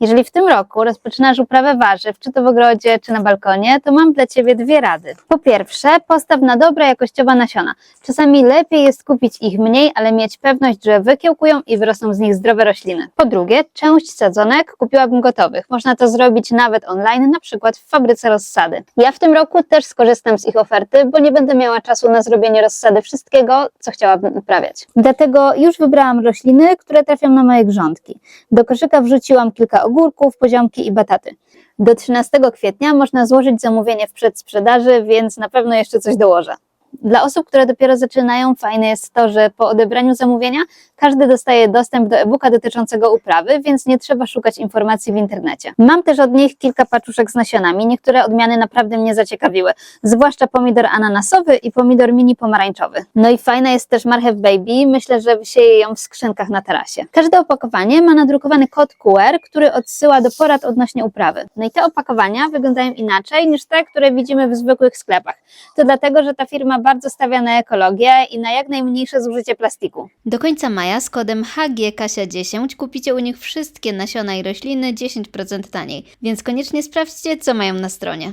Jeżeli w tym roku rozpoczynasz uprawę warzyw, czy to w ogrodzie, czy na balkonie, to mam dla Ciebie dwie rady. Po pierwsze, postaw na dobre, jakościowe nasiona. Czasami lepiej jest kupić ich mniej, ale mieć pewność, że wykiełkują i wyrosną z nich zdrowe rośliny. Po drugie, część sadzonek kupiłabym gotowych. Można to zrobić nawet online, na przykład w fabryce rozsady. Ja w tym roku też skorzystam z ich oferty, bo nie będę miała czasu na zrobienie rozsady wszystkiego, co chciałabym uprawiać. Dlatego już wybrałam rośliny, które trafią na moje grządki. Do koszyka wrzuciłam kilka ogórków, poziomki i bataty. Do 13 kwietnia można złożyć zamówienie w przedsprzedaży, więc na pewno jeszcze coś dołożę. Dla osób, które dopiero zaczynają, fajne jest to, że po odebraniu zamówienia każdy dostaje dostęp do e-booka dotyczącego uprawy, więc nie trzeba szukać informacji w internecie. Mam też od nich kilka paczuszek z nasionami. Niektóre odmiany naprawdę mnie zaciekawiły, zwłaszcza pomidor ananasowy i pomidor mini pomarańczowy. No i fajna jest też marchew baby. Myślę, że wysieję ją w skrzynkach na tarasie. Każde opakowanie ma nadrukowany kod QR, który odsyła do porad odnośnie uprawy. No i te opakowania wyglądają inaczej niż te, które widzimy w zwykłych sklepach. To dlatego, że ta firma bardzo stawia na ekologię i na jak najmniejsze zużycie plastiku. Do końca maja z kodem HGKasia10 kupicie u nich wszystkie nasiona i rośliny 10% taniej, więc koniecznie sprawdźcie, co mają na stronie.